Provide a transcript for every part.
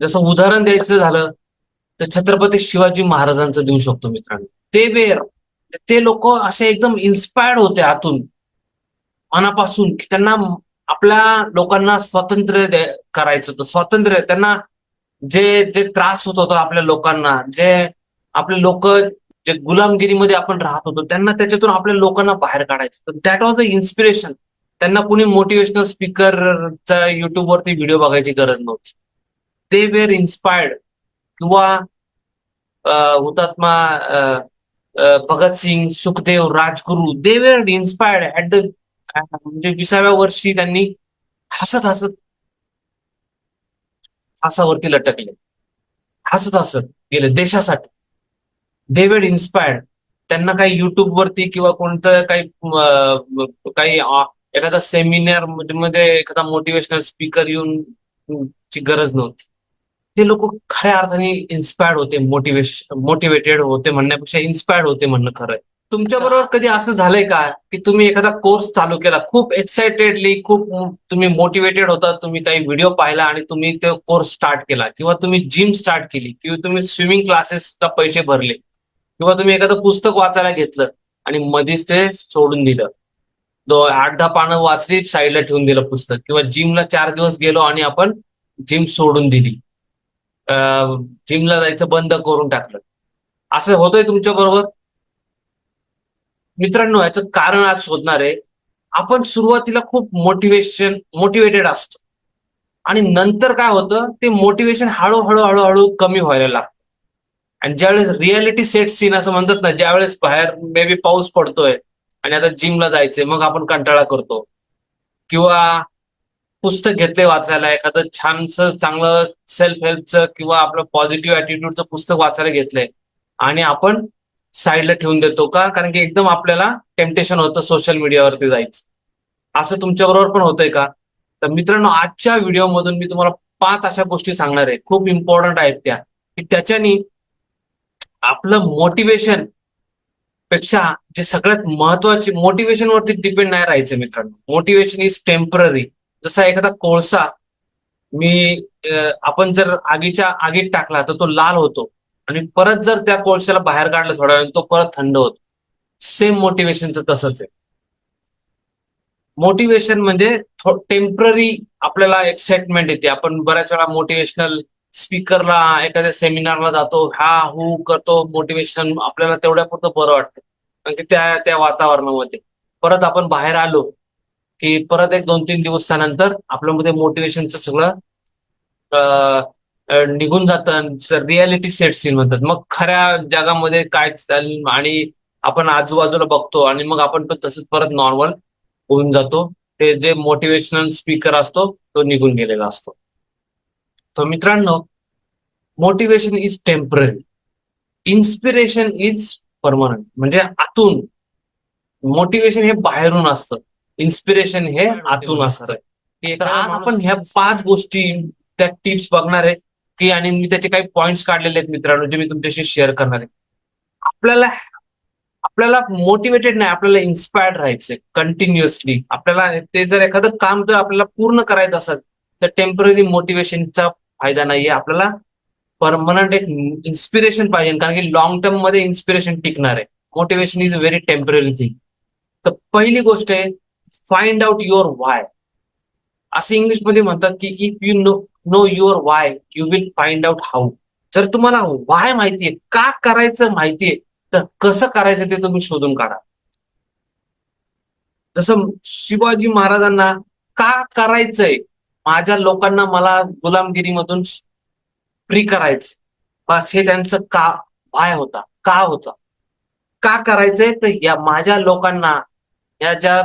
जसं उदाहरण द्यायचं झालं तर छत्रपती शिवाजी महाराजांचं देऊ शकतो मित्रांनो. ते वेर ते लोक असे एकदम इन्स्पायर्ड होते आतून मनापासून की त्यांना आपल्या लोकांना स्वातंत्र्य करायचं होतं. स्वातंत्र्य त्यांना जे जे त्रास होत होता आपल्या लोकांना जे आपले लोक जे गुलामगिरीमध्ये आपण राहत होतो त्यांना त्याच्यातून आपल्या लोकांना बाहेर काढायचं. दॅट वॉज द इन्स्पिरेशन त्यांना कुणी मोटिवेशनल स्पीकरचा युट्यूबवरती व्हिडिओ बघायची गरज नव्हती. दे वेर इन्स्पायर्ड किंवा हुतात्मा Bhagat Singh Sukhdev Rajguru they were inspired at the म्हणजे विसाव्या वर्षी त्यांनी हसत हसत हसावरती लटकले. हसत हसत गेले देशासाठी. दे वेर इन्स्पायर्ड त्यांना काही युट्यूब वरती किंवा कोणतं काही काही एखादा सेमिनारमध्ये एखादा मोटिवेशनल स्पीकर येऊन ची गरज नव्हती. ते लोक खऱ्या अर्थाने इन्स्पायर्ड होते मोटिवेशन मोटिवेटेड होते म्हणण्यापेक्षा इन्स्पायर्ड होते म्हणणं खरं आहे. तुमच्या बरोबर कधी असं झालंय का की तुम्ही एखादा कोर्स चालू केला खूप एक्साइटेडली खूप तुम्ही मोटिवेटेड होता तुम्ही काही व्हिडिओ पाहिला आणि तुम्ही तो कोर्स स्टार्ट केला किंवा तुम्ही जिम स्टार्ट केली किंवा तुम्ही स्विमिंग क्लासेसचा पैसे भरले किंवा तुम्ही एखादं पुस्तक वाचायला घेतलं आणि मधीच ते सोडून दिलं. दो आठ दहा पानं वाचली साईडला ठेवून दिलं पुस्तक किंवा जिमला चार दिवस गेलो आणि आपण जिम सोडून दिली. जिमला जायचं बंद करून टाकलं. असं होतंय तुमच्या बरोबर? मित्रांनो याचं कारण आज शोधणार आहे आपण सुरुवातीला खूप मोटिवेशन मोटिवेटेड असतो. आणि नंतर काय होतं ते मोटिवेशन हळूहळू हळूहळू कमी व्हायला लागतं. आणि ज्यावेळेस रियालिटी सेट सीन असं म्हणतात ना ज्यावेळेस बाहेर मे बी पाऊस पडतोय आणि आता जिमला जायचंय मग आपण कंटाळा करतो. किंवा पुस्तक घेतले वाचायला एखादं छानसं चांगलं सेल्फ हेल्पचं किंवा आपलं पॉझिटिव्ह ऍटिट्यूडचं पुस्तक वाचायला घेतलंय. आणि आपण साईडला ठेवून देतो का? कारण की एकदम आपल्याला टेम्पटेशन होतं सोशल मीडियावरती जायचं. असं तुमच्या बरोबर पण होतंय का? तर मित्रांनो आजच्या व्हिडिओमधून मी तुम्हाला पाच अशा गोष्टी सांगणार आहे. खूप इम्पॉर्टंट आहेत त्या. की त्याच्यानी आपलं मोटिवेशनपेक्षा जे सगळ्यात महत्वाची मोटिवेशन वरती डिपेंड नाही राहायचं मित्रांनो. मोटिवेशन इज टेंपररी जसा एखादा कोळसा मी आपण जर आगीच्या आगीत टाकला तर तो लाल होतो. आणि परत जर त्या कोळशाला बाहेर काढलं थोडा वेळ तो परत थंड होतो. सेम मोटिवेशनचं तसंच आहे. मोटिवेशन म्हणजे टेंपररी आपल्याला एक्साइटमेंट येते. आपण बऱ्याच वेळा मोटिवेशनल स्पीकरला एखाद्या सेमिनारला जातो. हा हू करतो. मोटिवेशन आपल्याला तेवढ्या पुरतं बरं वाटतं. कारण की त्या त्या वातावरणामध्ये. परत आपण बाहेर आलो की परत एक दोन तीन दिवसानंतर आपल्यामध्ये मोटिवेशनचं सगळं निघून जातं रियालिटी सेट सीन म्हणतात. मग खऱ्या जगामध्ये काय आणि आपण आजूबाजूला बघतो आणि मग आपण पण तसंच परत नॉर्मल होऊन जातो. ते जे मोटिवेशनल स्पीकर असतो तो निघून गेलेला असतो. तर मित्रांनो motivation is temporary inspiration is permanent म्हणजे आतून. मोटिवेशन हे बाहेरून असतं. इन्स्पिरेशन हे आतून असतं. तर आज आपण ह्या पाच गोष्टी त्या टिप्स बघणार आहे की आणि मी त्याचे काही पॉइंट्स काढलेले आहेत मित्रांनो जे मी तुमच्याशी शेअर करणार आहे. आपल्याला आपल्याला मोटिवेटेड नाही आपल्याला इन्स्पायर्ड राहायचंय कंटिन्युअसली आपल्याला ते जर एखादं काम जर आपल्याला पूर्ण करायचं असेल तर टेंपररी मोटिवेशनचा फायदा नाहीये. आपल्याला परमनंट एक इन्स्पिरेशन पाहिजे कारण की लॉंग टर्ममध्ये इन्स्पिरेशन टिकणार आहे. Motivation is a very temporary thing तर पहिली गोष्ट आहे फाइंड आउट युअर वाय असं इंग्लिशमध्ये म्हणतात की if you know know your why you will find out how जर तुम्हाला वाय माहितीये का करायचं माहितीये तर कसं करायचं ते तुम्ही शोधून काढा. जसं शिवाजी महाराजांना का करायचंय? माझ्या लोकांना मला गुलामगिरीमधून फ्री करायचं बस हे त्यांचं का वाय होता का होता? का करायचंय? तर या माझ्या लोकांना या ज्या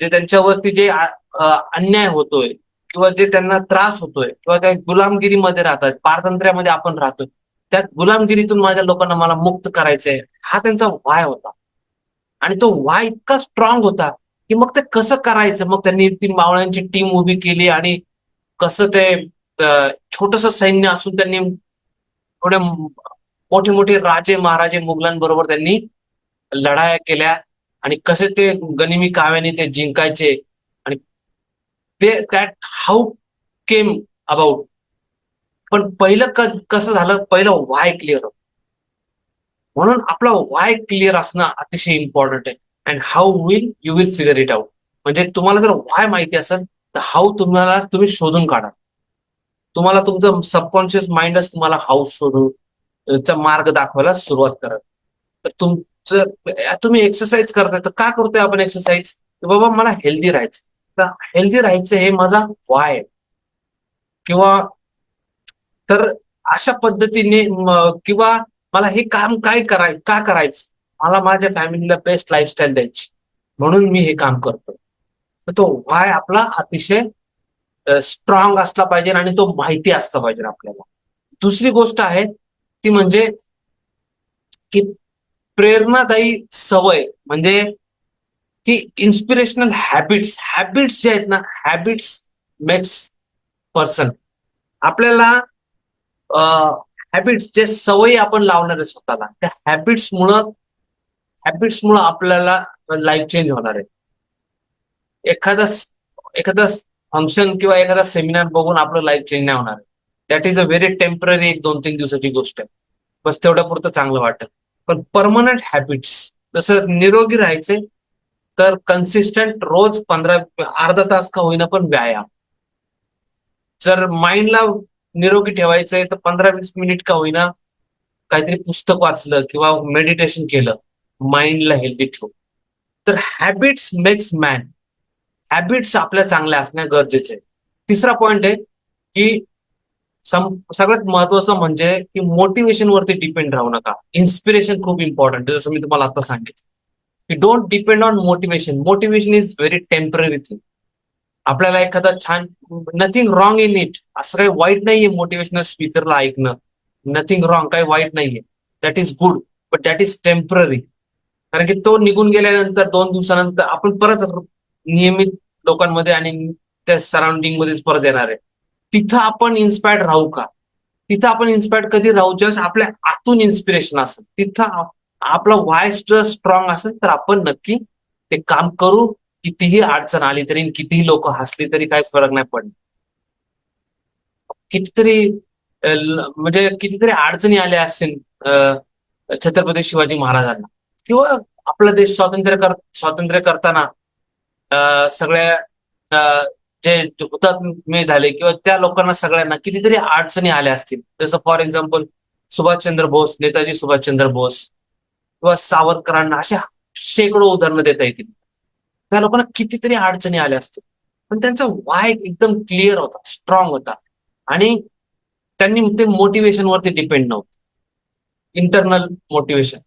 जे त्यांच्यावरती जे अन्याय होतोय किंवा जे त्यांना त्रास होतोय किंवा त्या गुलामगिरीमध्ये राहतात पारतंत्र्यामध्ये आपण राहतोय त्या गुलामगिरीतून माझ्या लोकांना मला मुक्त करायचंय हा त्यांचा वाय होता. आणि तो वाय इतका स्ट्रॉंग होता की मग ते कसं करायचं? मग त्यांनी ती मावळ्यांची टीम उभी केली आणि कसं ते छोटस सैन्य असून त्यांनी थोडे मोठे मोठे राजे महाराजे मुघलांबरोबर त्यांनी लढाया केल्या. आणि कसे ते गनिमी काव्याने ते जिंकायचे आणि ते दॅट हाऊ केम अबाउट पण पहिलं क- कसं झालं? पहिलं वाय क्लिअर म्हणून आपला वाय क्लिअर असणं अतिशय इम्पॉर्टंट आहे. And how will you will figure it out म्हणजे तुम्हाला जर वाय माहिती असेल तर हाऊ तुम्हाला तुम्ही शोधून काढा. तुम्हाला तुमचं सबकॉन्शियस माइंडच तुम्हाला हाऊ शोधून चा मार्ग दाखवायला सुरुवात करा. तर तुम तुम्ही एक्सरसाइज करताय तर का करतोय आपण एक्सरसाइज बाबा मला हेल्दी राहायचं तर हेल्दी राहायचं हे माझा वाय आहे. किंवा तर अशा पद्धतीने किंवा मला हे काम काय कराय का करायचं? मला माझ्या फॅमिलीला बेस्ट लाईफस्टाईल द्यायची. म्हणून मी हे काम करतो तो वाय आपला अतिशय स्ट्रॉंग असला पाहिजे आणि तो माहिती असला पाहिजे आपल्याला. दुसरी गोष्ट आहे ती म्हणजे की प्रेरणादायी सवय म्हणजे की इन्स्पिरेशनल हॅबिट्स हॅबिट्स जे आहेत ना हॅबिट्स मेक्स पर्सन आपल्याला हॅबिट्स जे सवयी आपण लावणार आहे स्वतःला त्या हॅबिट्स मुळे हॅबिट्स मुळे आपल्याला लाईफ चेंज होणार आहे. एखादा एखादा फंक्शन किंवा एखादा सेमिनार बघून आपलं लाईफ चेंज नाही होणार आहे. That is a very temporary एक दोन तीन दिवसाची गोष्ट आहे. बस तेवढ्या पुरतं चांगलं वाटेल. पण परमनंट हॅबिट्स जसं निरोगी राहायचे तर कन्सिस्टंट रोज पंधरा अर्धा तास का होईना पण व्यायाम. जर माइंडला निरोगी ठेवायचंय तर पंधरा वीस मिनिट का होईना काहीतरी पुस्तक वाचलं किंवा मेडिटेशन केलं माइंडला हेल्दी ठेवू. तर हॅबिट्स मेक्स मॅन हॅबिट्स आपल्या चांगल्या असणं गरजेचं आहे. तिसरा पॉइंट आहे की सगळ्यात महत्वाचं म्हणजे की मोटिवेशन वरती डिपेंड राहू नका. इन्स्पिरेशन खूप इम्पॉर्टंट जसं मी तुम्हाला आता सांगितलं. की don't depend on motivation motivation is very temporary thing आपल्याला एखादा छान नथिंग रॉंग इन इट असं काही वाईट नाहीये मोटिवेशनल स्पीकरला ऐकणं. नथिंग रॉंग काही वाईट नाहीये. That is good but that is temporary कारण की तो निघून गेल्यानंतर दोन दिवसानंतर आपण परत नियमित लोकांमध्ये आणि त्या सराउंडिंग मध्येच परत येणार आहे. तिथं आपण इन्स्पायर्ड राहू का? तिथं आपण इन्स्पायर्ड कधी राहू? ज्यावेळेस आपल्या आतून इन्स्पिरेशन असेल. तिथं आपला व्हाय स्ट्रॉंग असेल तर आपण नक्की ते काम करू. कितीही अडचण आली तरी कितीही लोक हसली तरी काही फरक नाही पडणार. कितीतरी म्हणजे कितीतरी अडचणी आल्या असतील छत्रपती शिवाजी महाराजांना. किंवा आपला देश स्वातंत्र्य कर स्वातंत्र्य करताना अ, सगळ्या जे हुतात्मे झाले किंवा त्या लोकांना सगळ्यांना कितीतरी अडचणी आल्या असतील. जसं फॉर एक्झाम्पल सुभाषचंद्र बोस नेताजी सुभाषचंद्र बोस किंवा सावरकरांना अशा शेकडो उदाहरणं देता येतील. त्या लोकांना कितीतरी अडचणी आल्या असतील. पण त्यांचा वाय एकदम क्लिअर होता स्ट्रॉंग होता. आणि त्यांनी ते मोटिवेशन वरती डिपेंड नव्हतं. इंटरनल मोटिवेशन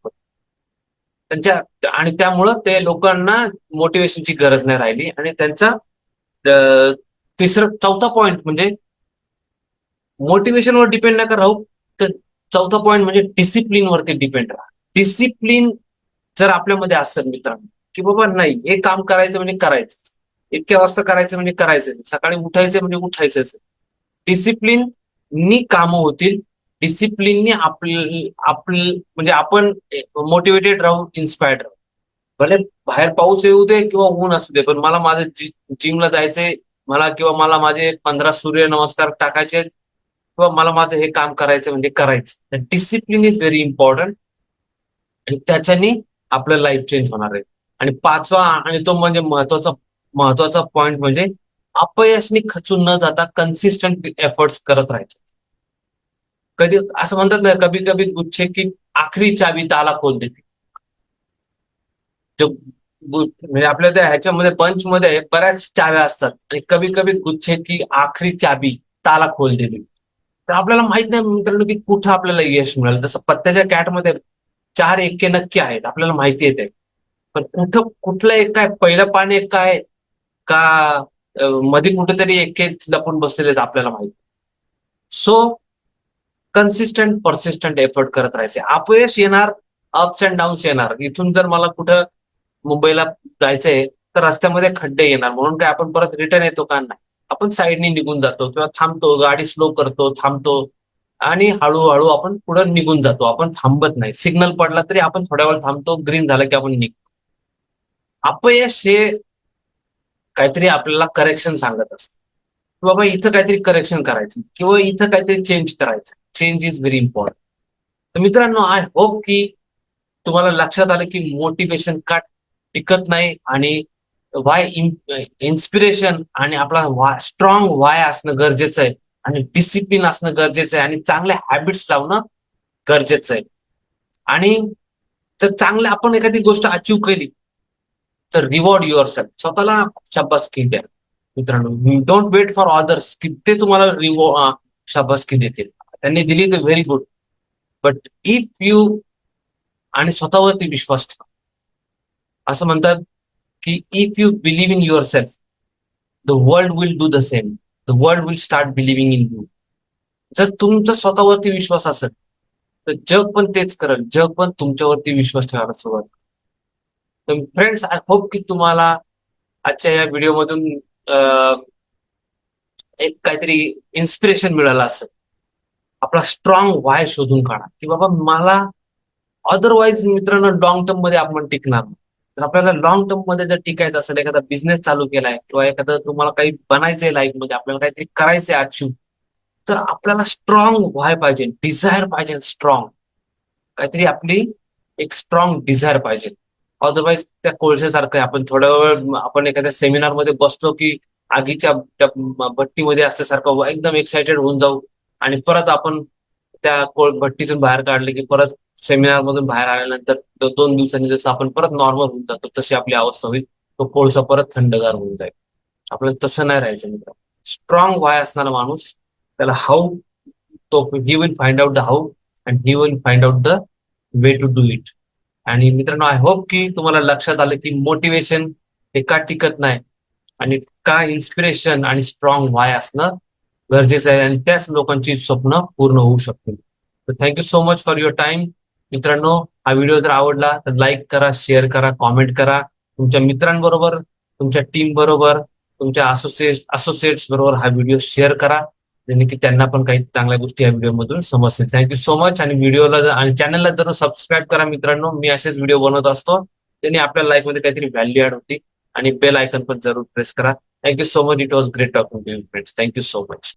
त्यांच्या आणि त्यामुळं ते लोकांना मोटिवेशनची गरज नाही राहिली आणि त्यांचा तिसरं चौथा पॉइंट म्हणजे मोटिवेशनवर डिपेंड नका राहू तर चौथा पॉइंट म्हणजे डिसिप्लिन वरती डिपेंड राहा. डिसिप्लिन जर आपल्यामध्ये असेल मित्रांनो की बाबा नाही हे काम करायचं म्हणजे करायचंच. इतक्या वाजता करायचं म्हणजे करायचं सकाळी उठायचं म्हणजे उठायचंच. डिसिप्लिन नी कामं होतील. डिसिप्लिननी आपल आपल म्हणजे आपण मोटिवेटेड राहू इन्स्पायर्ड राहू. भले बाहेर पाऊस येऊ दे किंवा ऊन असू दे पण मला माझं जिमला जायचंय मला किंवा मला माझे पंधरा सूर्य नमस्कार टाकायचे किंवा मला माझं हे काम करायचं म्हणजे करायचं. डिसिप्लिन इज व्हेरी इम्पॉर्टंट आणि त्याच्याने आपलं लाईफ चेंज होणार आहे. आणि पाचवा आणि तो म्हणजे महत्त्वाचा महत्त्वाचा पॉइंट म्हणजे अपयशनी खचून न जाता कन्सिस्टंट एफर्ट्स करत राहायचे. कधी असं म्हणतात ना कभी कभी गुच्छे की आखरी चावी ताला खोल देते? म्हणजे आपल्या त्या ह्याच्यामध्ये पंच मध्ये बऱ्याच चाव्या असतात. आणि कभी कभी गुच्छे की आखरी चाबी ताला खोल दिली तर आपल्याला माहीत नाही मित्रांनो की कुठं आपल्याला यश मिळेल. जसं पत्त्याच्या कॅटमध्ये चार एक्के नक्की आहेत आपल्याला माहिती येते पण कुठं कुठलं एक काय पहिलं पाणी एक काय का मध्ये कुठेतरी एक्के लपून बसलेले आहेत आपल्याला माहिती सो कन्सिस्टंट परसिस्टंट एफर्ट करत राहायचे. अपयश येणार अप्स अँड डाऊन्स येणार. इथून जर मला कुठं मुंबईला जायचंय तर रस्त्यामध्ये खड्डे येणार. म्हणून काय आपण परत रिटर्न येतो का? नाही. आपण साईडने निघून जातो किंवा थांबतो गाडी स्लो करतो थांबतो आणि हळूहळू आपण पुढे निघून जातो. आपण थांबत नाही. सिग्नल पडला तरी आपण थोड्या वेळ थांबतो ग्रीन झालं की आपण निघतो. अपयश हे काहीतरी आपल्याला करेक्शन सांगत असतं. बाबा इथं काहीतरी करेक्शन करायचं किंवा इथं काहीतरी चेंज करायचं चेंज इज व्हेरी इम्पॉर्टंट तर मित्रांनो आय होप की तुम्हाला लक्षात आलं की मोटिवेशन का टिकत नाही आणि वाय इन्स्पिरेशन आणि आपला स्ट्रॉंग वाय असणं गरजेचं आहे आणि डिसिप्लिन असणं गरजेचं आहे आणि चांगल्या हॅबिट्स लावणं गरजेचं आहे. आणि तर चांगलं आपण एखादी गोष्ट अचीव केली तर रिवॉर्ड युअर सेल्फ स्वतःला शाबासकी द्या. मित्रांनो डोंट वेट फॉर अदर्स की ते तुम्हाला रिवॉर्ड शाबासकी देतील. त्यांनी दिली तर very good but if you आणि स्वतःवरती विश्वास ठेवा. असं म्हणतात की if you believe in yourself the world will do the same the world will start believing in you जर तुमचा स्वतःवरती विश्वास असेल तर जग पण तेच करेल. जग पण तुमच्यावरती विश्वास ठेवायला सुरुवात तर फ्रेंड्स आय होप की तुम्हाला आजच्या या व्हिडिओमधून एक काहीतरी इन्स्पिरेशन मिळालं असेल. आपला स्ट्रॉंग वाय शोधून काढा. की बाबा मला अदरवाईज मित्रांनो लॉंग टर्ममध्ये आपण टिकणार नाही. तर आपल्याला लॉंग टर्ममध्ये जर टिकायचं असेल एखादा बिझनेस चालू केलाय किंवा एखादं तुम्हाला काही बनायचंय लाईफमध्ये आपल्याला काहीतरी करायचंय अचीव तर आपल्याला स्ट्रॉंग व्हाय पाहिजे डिझायर पाहिजे स्ट्रॉंग काहीतरी आपली एक स्ट्रॉंग डिझायर पाहिजे. अदरवाईज त्या कोळशासारखं आपण थोड्या वेळ आपण एखाद्या सेमिनारमध्ये बसतो की आगीच्या भट्टीमध्ये असल्यासारखं एकदम एक्सायटेड होऊन जाऊ आणि परत आपण त्या कोळ भट्टीतून बाहेर काढले की परत सेमिनार मधून बाहेर आल्यानंतर दोन दिवसांनी जसं आपण परत नॉर्मल होऊन जातो तशी आपली अवस्था होईल. तो कोळसा परत थंडगार होऊन जाईल. आपल्याला तसं नाही राहायचं मित्र. स्ट्रॉंग व्हाय असणारा माणूस त्याला हाऊ तो he will find out the how and he will find out the way to do it आणि मित्रांनो आय होप की तुम्हाला लक्षात आलं की मोटिवेशन हे का टिकत नाही आणि का इन्स्पिरेशन आणि स्ट्रॉंग व्हाय असणं गरजेचं आहे आणि त्याच लोकांची स्वप्न पूर्ण होऊ शकतील. Thank you so much for your time मित्रांनो हा व्हिडिओ जर आवडला तर लाईक करा शेअर करा कॉमेंट करा. तुमच्या मित्रांबरोबर तुमच्या टीम बरोबर तुमच्या असोसिएट असोसिएट्स बरोबर हा व्हिडिओ शेअर करा. जेणे की त्यांना पण काही चांगल्या गोष्टी या व्हिडिओ मधून समजतील. थँक्यू सो मच आणि व्हिडिओला आणि चॅनलला जरूर सबस्क्राईब करा मित्रांनो मी असेच व्हिडिओ बनवत असतो. त्यांनी आपल्या लाईफमध्ये काहीतरी व्हॅल्यू ऍड होती. आणि बेल आयकन पण जरूर प्रेस करा. Thank you so much it was great talking to you friends thank you so much